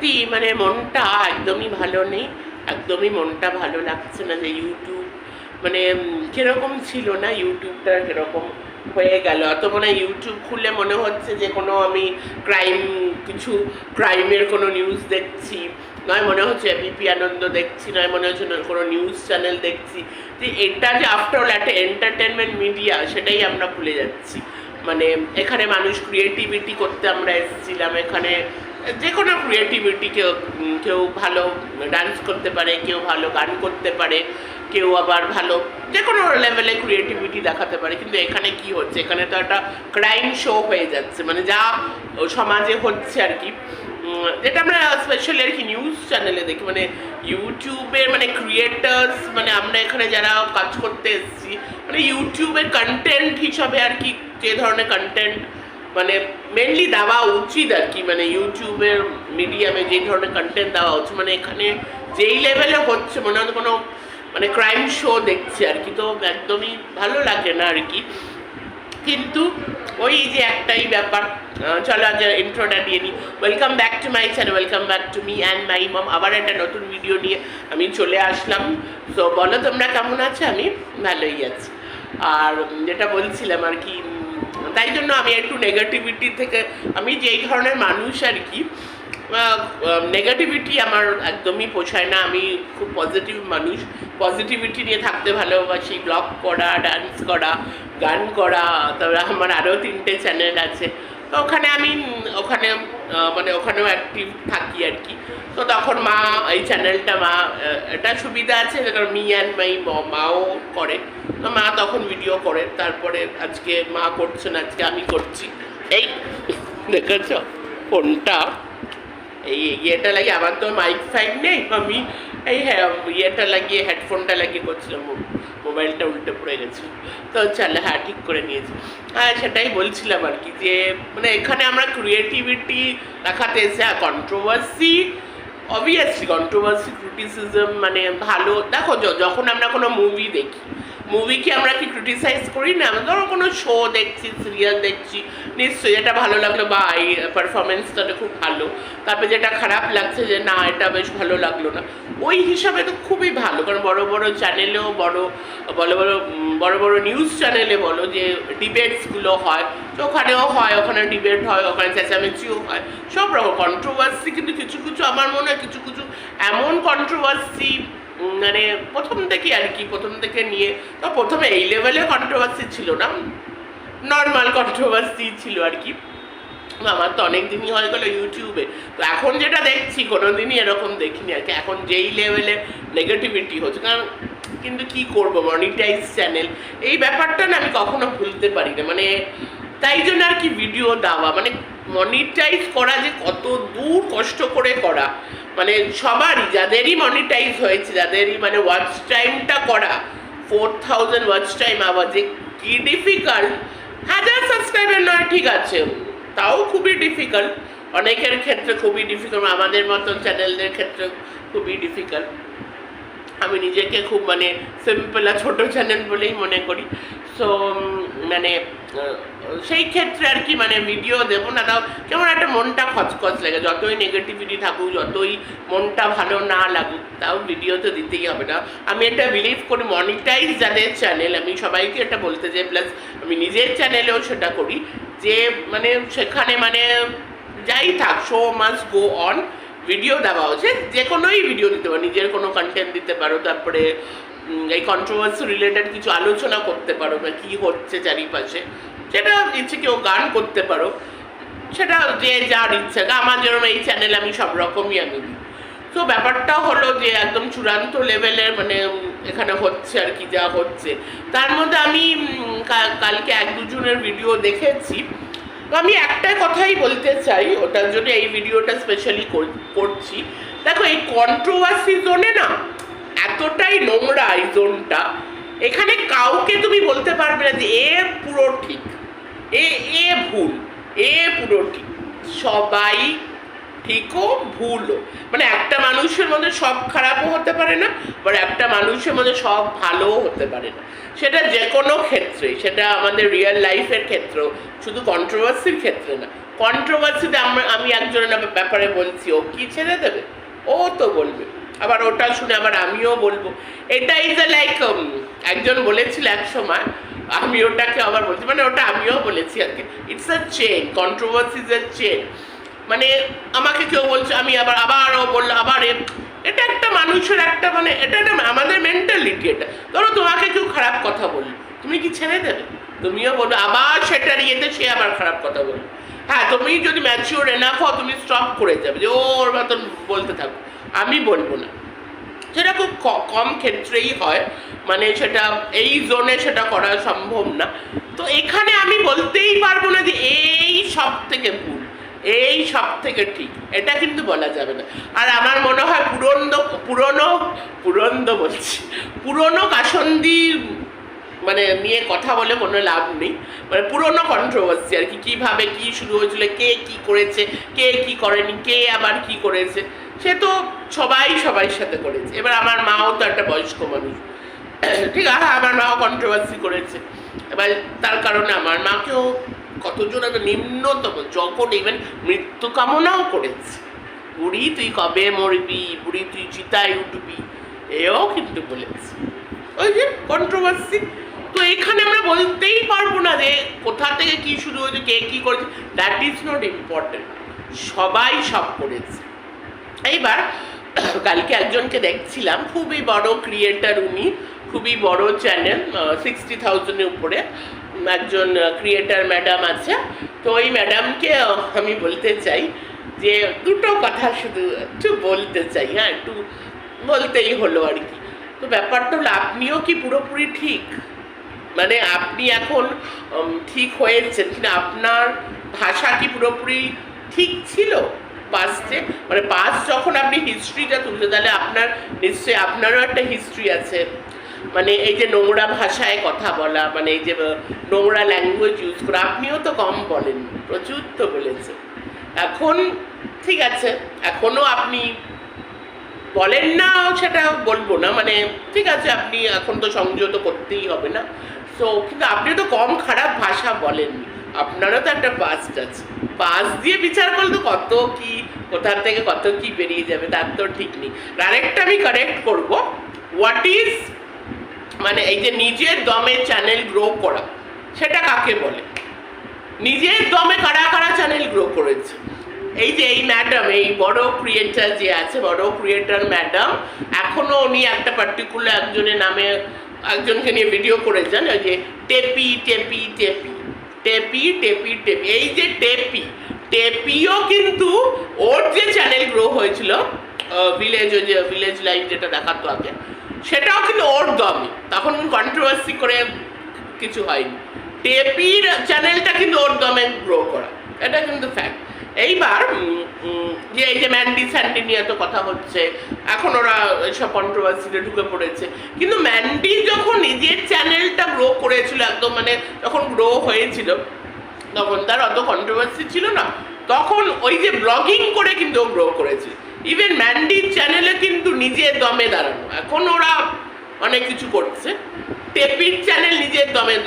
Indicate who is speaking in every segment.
Speaker 1: সত্যি মানে মনটা একদমই ভালো নেই, একদমই মনটা ভালো লাগছে না যে ইউটিউব মানে কীরকম ছিল না ইউটিউবটা কীরকম হয়ে গেল। অত মনে ইউটিউব খুলে মনে হচ্ছে যে কোনো আমি ক্রাইম কিছু ক্রাইমের কোনো নিউজ দেখছি। নয় মনে হচ্ছে এবিপি আনন্দ দেখছি, নয় মনে হচ্ছে কোনো নিউজ চ্যানেল দেখছি। যে এটা যে আফটার অল একটা এন্টারটেনমেন্ট মিডিয়া সেটাই আমরা ভুলে যাচ্ছি। মানে এখানে মানুষ ক্রিয়েটিভিটি করতে আমরা এসেছিলাম, এখানে যে কোনো ক্রিয়েটিভিটি কেউ কেউ ভালো ডান্স করতে পারে, কেউ ভালো গান করতে পারে, কেউ আবার ভালো যে কোনো লেভেলে ক্রিয়েটিভিটি দেখাতে পারে। কিন্তু এখানে কি হচ্ছে? এখানে তো একটা ক্রাইম শো হয়ে যাচ্ছে। মানে যা সমাজে হচ্ছে আর কি। যেটা আমরা স্পেশালি আর কি নিউজ চ্যানেলে দেখি। মানে ইউটিউবে মানে ক্রিয়েটার্স মানে আমরা এখানে যারা কাজ করতে এসেছি মানে ইউটিউবের কন্টেন্ট হিসাবে আর কি যে ধরনের কন্টেন্ট মানে মেনলি দেওয়া উচিত আর কি মানে ইউটিউবের মিডিয়ামে যেই ধরনের কন্টেন্ট দেওয়া উচিত মানে এখানে যেই লেভেলে হচ্ছে, মনে হয় কোনো মানে ক্রাইম শো দেখছি আর কি, তো একদমই ভালো লাগে না আর কি। কিন্তু ওই যে একটাই ব্যাপার চলো আজ ইন্ট্রোটা দিয়ে নিই welcome back to my channel welcome back to me and my mom আবার একটা নতুন ভিডিও নিয়ে আমি চলে আসলাম। তো বলো তোমরা কেমন আছো? আমি ভালোই আছি। আর যেটা বলছিলাম আর কি তাই জন্য আমি একটু নেগেটিভিটি থেকে, আমি যেই ধরনের মানুষ আর কি নেগেটিভিটি আমার একদমই পোষায় না। আমি খুব পজিটিভ মানুষ। পজিটিভিটি নিয়ে থাকতে ভালোবাসি। ব্লগ করা ডান্স করা, গান করা, তারপরে আমার আরও তিনটে চ্যানেল আছে। তো ওখানে আমি, ওখানে মানে ওখানেও অ্যাক্টিভ থাকি আর কি। তো তখন মা, এই চ্যানেলটা মা এটা সুবিধা আছে কারণ মি অ্যান্ড মাই মাও করে। তো মা তখন ভিডিও করে, তারপরে আজকে মা করছেন, আজকে আমি করছি। এই, দেখেছ? ফোনটা। এই ইয়েটা লাগিয়ে, আমার তো মাইক ফাইক নেই, আমি এই হ্যাঁ ইয়েটা লাগিয়ে হেডফোনটা লাগিয়ে করছিলাম। মোবাইলটা উল্টে পড়ে গেছিল তো চলে হ্যাঁ ঠিক করে নিয়েছি। হ্যাঁ সেটাই বলছিলাম আর কি যে মানে এখানে আমরা ক্রিয়েটিভিটি দেখাতে এসে কন্ট্রোভার্সি অবভিয়াসলি কন্ট্রোভার্সি ক্রিটিসিজম মানে ভালো, দেখো যখন আমরা কোনো মুভি দেখি মুভিকে আমরা কি ক্রিটিসাইজ করি? না, আমরা ধরো কোনো শো দেখছি সিরিয়াল দেখছি, নিশ্চয়ই এটা ভালো লাগল বা এই পারফরমেন্সটা খুব ভালো। তারপরে যেটা খারাপ লাগছে যে, না, এটা বেশ ভালো লাগল না। ওই হিসাবে তো খুবই ভালো, কারণ বড় বড় চ্যানেলেও বড় বড় বড় বড় বড় নিউজ চ্যানেলে বলো যে ডিবেটসগুলো হয়, তো ওখানেও হয়, ওখানে ডিবেট হয়, ওখানে চেঁচামেচিও হয়, সব রকম কন্ট্রোভার্সি কিন্তু কিছু কিছু, আমার মনে হয় কিছু কিছু এমন কন্ট্রোভার্সি মানে প্রথম থেকে আর কি, প্রথম থেকে নিয়ে, তো প্রথমে এই লেভেলে কন্ট্রোভার্সি ছিল না? নর্মাল কন্ট্রোভার্সি ছিল আর কি। আমার তো অনেক দিনই হয়ে গেলো ইউটিউবে তো এখন যেটা দেখছি কোনো দিনই এরকম দেখিনি আর কি। এখন যেই লেভেলে নেগেটিভিটি হচ্ছে, কারণ কিন্তু কি করব মনিটাইজ চ্যানেল এই ব্যাপারটা না আমি কখনো ভুলতে পারি না। মানে তাই জন্য আর কি ভিডিও দেওয়া মানে মনিটাইজ করা যে কত দূর কষ্ট করে করা। মানে সবারই, যাদেরই মনিটাইজ হয়েছে, যাদেরই মানে ওয়াচ টাইমটা করা ফোর থাউজেন্ড ওয়াচ টাইম আবার যে কি ডিফিকাল্ট হাজার সাবস্ক্রাইবার নয় ঠিক আছে, তাও খুবই ডিফিকাল্ট অনেকের ক্ষেত্রে খুবই ডিফিকাল্ট আমাদের মতন চ্যানেলদের ক্ষেত্রে খুবই ডিফিকাল্ট আমি নিজেকে খুব মানে সিম্পল আর ছোটো চ্যানেল বলেই মনে করি। সো মানে সেই ক্ষেত্রে আর কি মানে ভিডিও দেবো না, তাও কেমন একটা মনটা খচখচ লাগে। যতই নেগেটিভিটি থাকুক, যতই মনটা ভালো না লাগুক, তাও ভিডিও তো দিতেই হবে না। আমি এটা বিলিভ করি মনিটাইজ যাদের চ্যানেল আমি সবাইকে এটা বলতে চাই প্লাস আমি নিজের চ্যানেলেও সেটা করি, যে মানে সেখানে মানে যাই থাক show must go on video দেওয়া উচিত, যে কোনোই ভিডিও দিতে পারো, নিজের কোনো কন্টেন্ট দিতে পারো, তারপরে এই কন্ট্রোভার্সি রিলেটেড কিছু আলোচনা করতে পারো বা কী হচ্ছে চারিপাশে। সেটা ইচ্ছে কেউ গান করতে পারো, সেটা যে যার ইচ্ছা আমার যেরকম এই চ্যানেল আমি সব রকমই আমি দিই। তো ব্যাপারটা হলো যে একদম চূড়ান্ত লেভেলের মানে এখানে হচ্ছে আর কি, যা হচ্ছে। তার মধ্যে আমি কালকে এক দুজনের ভিডিও দেখেছি। তো আমি একটা কথাই বলতে চাই, ওটার জন্য এই ভিডিওটা স্পেশালি করছি। দেখো, এই কন্ট্রোভার্সি জোনে না, এতটাই নোংরা এই জোনটা এখানে কাউকে তুমি বলতে পারবে না যে এ পুরো ঠিক, এ এ ভুল, এ পুরো ঠিক। সবাই ঠিকও, ভুলও। মানে একটা মানুষের মধ্যে সব খারাপও হতে পারে না, আবার একটা মানুষের মধ্যে সব ভালোও হতে পারে না। সেটা যে কোনো ক্ষেত্রে সেটা আমাদের রিয়েল লাইফের ক্ষেত্রেও, শুধু কন্ট্রোভার্সির ক্ষেত্রে না। কন্ট্রোভার্সিতে আমরা, আমি একজনের ব্যাপ- ব্যাপারে বলছি, ও কি ছেড়ে দেবে? ও তো বলবে। আবার ওটা শুনে আবার আমিও বলব। এটা ইজ যে লাইক একজন বলেছিল এক সময়, আমি ওটাকে আবার বলছি মানে ওটা আমিও বলেছি আর কি। It's a chain controversy is a chain মানে আমাকে কেউ বলছে, আমি আবার, আবারও বলল, আবার এটা একটা মানুষের একটা মানে এটা একটা আমাদের মেন্টালিটি এটা। ধরো তোমাকে কেউ খারাপ কথা বলল, তুমি কি ছেড়ে দেবে? তুমিও বলবে আবার সেটার ইয়েতে সে আবার খারাপ কথা বলবে হ্যাঁ তুমি যদি ম্যাচিওর এনাফ হও, তুমি স্টপ করে যাবে, যে ওর মতন বলতে থাকো। আমি বলব না। সেটা খুব কম ক্ষেত্রেই হয় মানে সেটা এই জোনে সেটা করা সম্ভব না। তো এখানে আমি বলতেই পারব না যে এই সব থেকে ভুল। এই সব থেকে ঠিক। এটা কিন্তু বলা যাবে না। আর আমার মনে হয় পুরন্দ, পুরনো, পুরন্দ বলছি। পুরনো কাসন্দি মানে নিয়ে কথা বলে কোনো লাভ নেই। মানে পুরনো কন্ট্রোভার্সি আর কি, কীভাবে কি শুরু হয়েছিল, কে কি করেছে, কে কি করেনি, কে আবার কি করেছে, সে তো সবাই সবার সাথে করেছে। এবার আমার মাও তো একটা বয়স্ক মানুষ। ঠিক আছে, আমার মাও কন্ট্রোভার্সি করেছে। এবার তার কারণে আমার মাকেও কতজন একটা নিম্নতম, যখন ইভেন মৃত্যু কামনাও করেছে। বুড়ি, তুই কবে মরবি? বুড়ি, তুই চিতায় উঠবি? এও কিন্তু বলেছে। ওই যে কন্ট্রোভার্সি তো এখানে আমরা বলতেই পারব না যে কোথা থেকে কি শুরু হয়েছে, কে কি করেছে। দ্যাট ইজ নট ইম্পর্টেন্ট সবাই সব করেছে। এইবার কালকে একজনকে দেখছিলাম, খুবই বড় ক্রিয়েটার উনি, খুবই বড় চ্যানেল সিক্সটি থাউজেন্ডের উপরে একজন ক্রিয়েটার ম্যাডাম আছে। তো ওই ম্যাডামকে আমি বলতে চাই যে, দুটো কথা শুধু একটু বলতে চাই হ্যাঁ একটু বলতেই হলো আর কি। তো ব্যাপারটা হলো, আপনিও কি পুরোপুরি ঠিক? মানে আপনি এখন ঠিক হয়েছেন কিন্তু আপনার ভাষা কি পুরোপুরি ঠিক ছিল? পাস্টে মানে পাস্ট যখন আপনি হিস্ট্রিটা তুলতে, তাহলে আপনার নিশ্চয়ই আপনারও একটা হিস্ট্রি আছে। মানে এই যে নোংরা ভাষায় কথা বলা মানে এই যে নোংরা ল্যাঙ্গুয়েজ ইউজ করা, আপনিও তো কম বলেন, প্রচুর তো বলেছে এখন ঠিক আছে এখনও আপনি বলেন না, সেটা বলব না মানে ঠিক আছে, আপনি এখন তো সংযত করতেই হবে না। সো কিন্তু আপনি তো কম খারাপ ভাষা বলেননি। আপনারও তো একটা পাস্ট আছে। পাস দিয়ে বিচার করলে কত কি কোথা থেকে কত কি বেরিয়ে যাবে, তার তো ঠিক নেই। আর আরেকটা আমি কারেক্ট করব। হোয়াট ইজ মানে এই যে নিজের দমে চ্যানেল গ্রো করা, সেটা কাকে বলে? নিজের দমে কারা কারা চ্যানেল গ্রো করেছে? এই যে এই ম্যাডাম এই বড় ক্রিয়েটার যে আছে, বড় ক্রিয়েটার ম্যাডাম এখনও উনি একটা পার্টিকুলার একজনের নামে, একজনকে নিয়ে ভিডিও করেছেন, ওই যে টেপি টেপি টেপি। টেপি টেপি টেপি। এই যে টেপি, টেপিও কিন্তু ওর যে চ্যানেল গ্রো হয়েছিল ভিলেজ ওই যে ভিলেজ লাইফ যেটা দেখাতো আগে, সেটাও কিন্তু ওর দমই। তখন কন্ট্রোভার্সি করে কিছু হয়নি। টেপির চ্যানেলটা কিন্তু ওর দমে গ্রো করা। এটা কিন্তু ফ্যাক্ট এইবার যে এই যে ম্যান্ডি স্যান্ডি নিয়ে তো কথা হচ্ছে, এখন ওরা সব কন্ট্রোভার্সিতে ঢুকে পড়েছে। কিন্তু ম্যান্ডি যখন নিজের চ্যানেলটা গ্রো করেছিল, একদম মানে যখন গ্রো হয়েছিল, তখন তার অত কন্ট্রোভার্সি ছিল না। তখন ওই যে ব্লগিং করে কিন্তু গ্রো করেছে। ইভেন ম্যান্ডির চ্যানেলে কিন্তু নিজের দমে দাঁড়ানো। এখন ওরা অনেক কিছু করছে। টেপির চ্যানেল নিজের দমে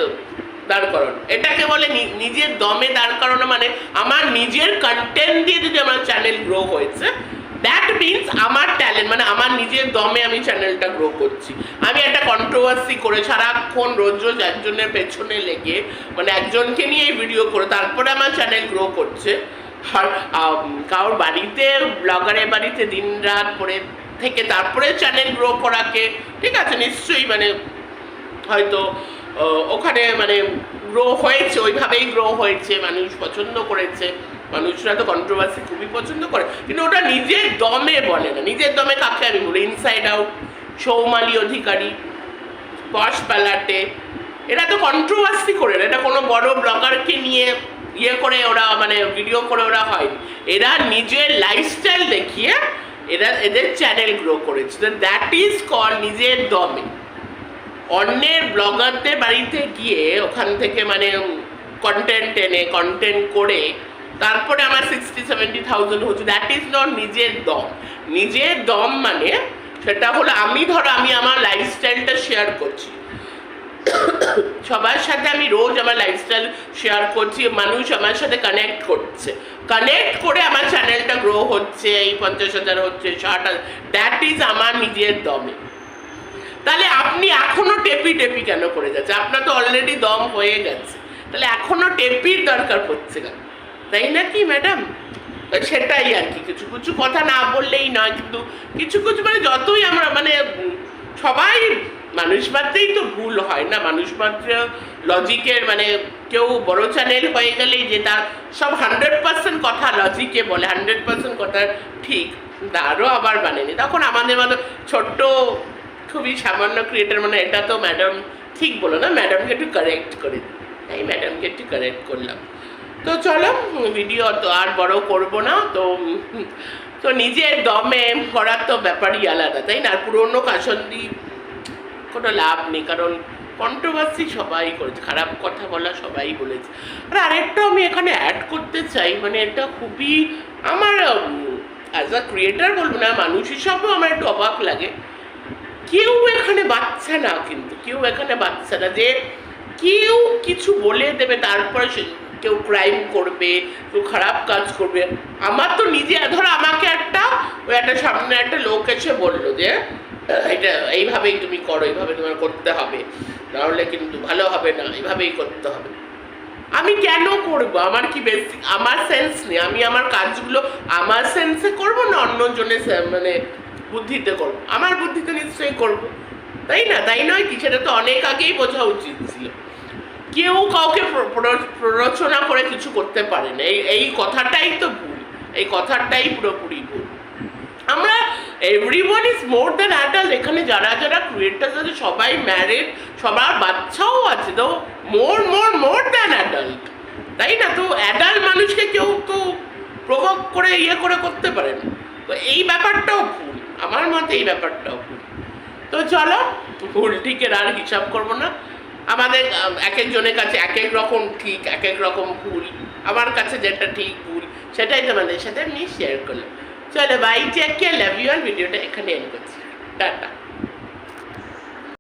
Speaker 1: দাঁড় করানো। এটাকে বলে নিজের দমে দাঁড় করানো মানে আমার নিজের কন্টেন্ট দিয়ে যদি আমার চ্যানেল গ্রো হয়েছে দ্যাট মিনস আমার ট্যালেন্ট মানে আমার নিজের দমে আমি চ্যানেলটা গ্রো করছি। আমি একটা কন্ট্রোভার্সি করে সারাক্ষণ রোজ রোজ একজনের পেছনে লেগে মানে একজনকে নিয়ে ভিডিও করে, তারপরে আমার চ্যানেল গ্রো করছে। আর কারোর বাড়িতে ব্লগারের বাড়িতে দিন রাত পরে থেকে তারপরে চ্যানেল গ্রো করাকে, ঠিক আছে, নিশ্চয়ই মানে হয়তো ওখানে মানে গ্রো হয়েছে, ওইভাবেই গ্রো হয়েছে, মানুষ পছন্দ করেছে, মানুষরা তো কন্ট্রোভার্সি খুবই পছন্দ করে। কিন্তু ওটা নিজের দমে বলে না, নিজের দমে কাকে আমি বলি? Inside out Soumali Adhikari, posh palate, এরা তো কন্ট্রোভার্সি করে না, এটা কোনো বড় ব্লগারকে নিয়ে ইয়ে করে ওরা মানে ভিডিও করে ওরা হয়। এরা নিজের লাইফস্টাইল দেখিয়ে এরা, এদের চ্যানেল গ্রো করেছে। দ্যাট ইজ কল নিজের দমে। অন্যের ব্লগারদের বাড়িতে গিয়ে ওখান থেকে মানে কন্টেন্ট এনে কন্টেন্ট করে তারপরে আমার সিক্সটি সেভেন্টি থাউজেন্ড হচ্ছে। দ্যাট ইজ নট নিজের দম। নিজের দম মানে সেটা হলো আমি ধরো, আমি আমার লাইফস্টাইলটা শেয়ার করছি। সবার সাথে আমি রোজ আমার লাইফস্টাইল শেয়ার করছি, মানুষ আমার সাথে কানেক্ট করছে। কানেক্ট করে আমার চ্যানেলটা গ্রো হচ্ছে, এই পঞ্চাশ হাজার হচ্ছে, ষাট হাজার। দ্যাট ইজ আমার নিজের দমে। তাহলে আপনি এখনও টেপি টেপি কেন করে যাচ্ছে আপনার তো অলরেডি দম হয়ে গেছে। তাহলে এখনও টেপির দরকার পড়ছে কেন? তাই না কি ম্যাডাম সেটাই আর কি, কিছু কিছু কথা না বললেই নয়, কিন্তু কিছু কিছু মানে যতই আমরা মানে সবাই মানুষ মাত্রেই তো ভুল হয় না। মানুষ মাত্র লজিকের মানে কেউ বড় চ্যানেল হয়ে গেলেই যে তার সব হান্ড্রেড পার্সেন্ট কথা লজিকে বলে হান্ড্রেড পার্সেন্ট কথা ঠিক, তারও আবার মানেনি তখন আমাদের মতো ছোট্ট খুবই সামান্য ক্রিয়েটার মানে এটা তো ম্যাডাম ঠিক বলো না ম্যাডামকে একটু কারেক্ট করে তাই ম্যাডামকে একটু কারেক্ট করলাম। তো চলো ভিডিও তো আর বড় করব না, তো তো নিজের দমে করার তো ব্যাপারই আলাদা, তাই না? আর পুরোনো কাসন্দি কোনো লাভ নেই, কারণ কন্ট্রোভার্সি সবাই করেছে, খারাপ কথা বলা সবাই বলেছে। আর আরেকটা আমি এখানে অ্যাড করতে চাই মানে এটা খুবই আমার অ্যাজ আ ক্রিয়েটার বলব না, মানুষ হিসাবেও আমার একটু অবাক লাগে। কেউ এখানে বাচ্চা না কিন্তু, কেউ এখানে বাচ্চা না যে কেউ কিছু বলে দেবে, তারপরে সে কেউ ক্রাইম করবে, কেউ খারাপ কাজ করবে। আমার তো নিজে, ধরো আমাকে একটা, ওই একটা সামনে একটা লোক এসে বলল যে, এটা এইভাবেই তুমি করো, এইভাবে তোমার করতে হবে। নাহলে কিন্তু ভালো হবে না, এইভাবেই করতে হবে। আমি কেন করব? আমার কি বেসিক আমার সেন্স নেই। আমি আমার কাজগুলো আমার সেন্সে করব না অন্যজনের মানে বুদ্ধিতে করব। আমার বুদ্ধিতে নিশ্চয়ই করব। তাই না? তাই নয় কি? সেটা তো অনেক আগেই বোঝা উচিত ছিল। কেউ কাউকে প্র- প্র- প্ররোচনা করে কিছু করতে পারে না। এই এই কথাটাই তো ভুল। এই কথাটাই পুরোপুরি ভুল। আমরা everyone is more than adult এখানে যারা যারা ক্রিয়েটার্স আছে, সবাই ম্যারিড সবার বাচ্চাও আছে, তো মোর মোর মোর দ্যান অ্যাডাল্ট তাই না? তো অ্যাডাল্ট মানুষকে কেউ তো প্রভোগ করে ইয়ে করে করতে পারে না। তো এই ব্যাপারটাও ভুল। আমার মতে এই ব্যাপারটাও ভুল। তো চলো ভুল ঠিকের আর হিসাব করব না। আমাদের এক একজনের কাছে এক এক রকম ঠিক, এক এক রকম ভুল। আমার কাছে যেটা ঠিক ভুল, সেটাই তোমাদের সাথে আমি শেয়ার করলাম। চলো bye take care love you আর ভিডিওটা এখানে এন্ড করছি। টাটা।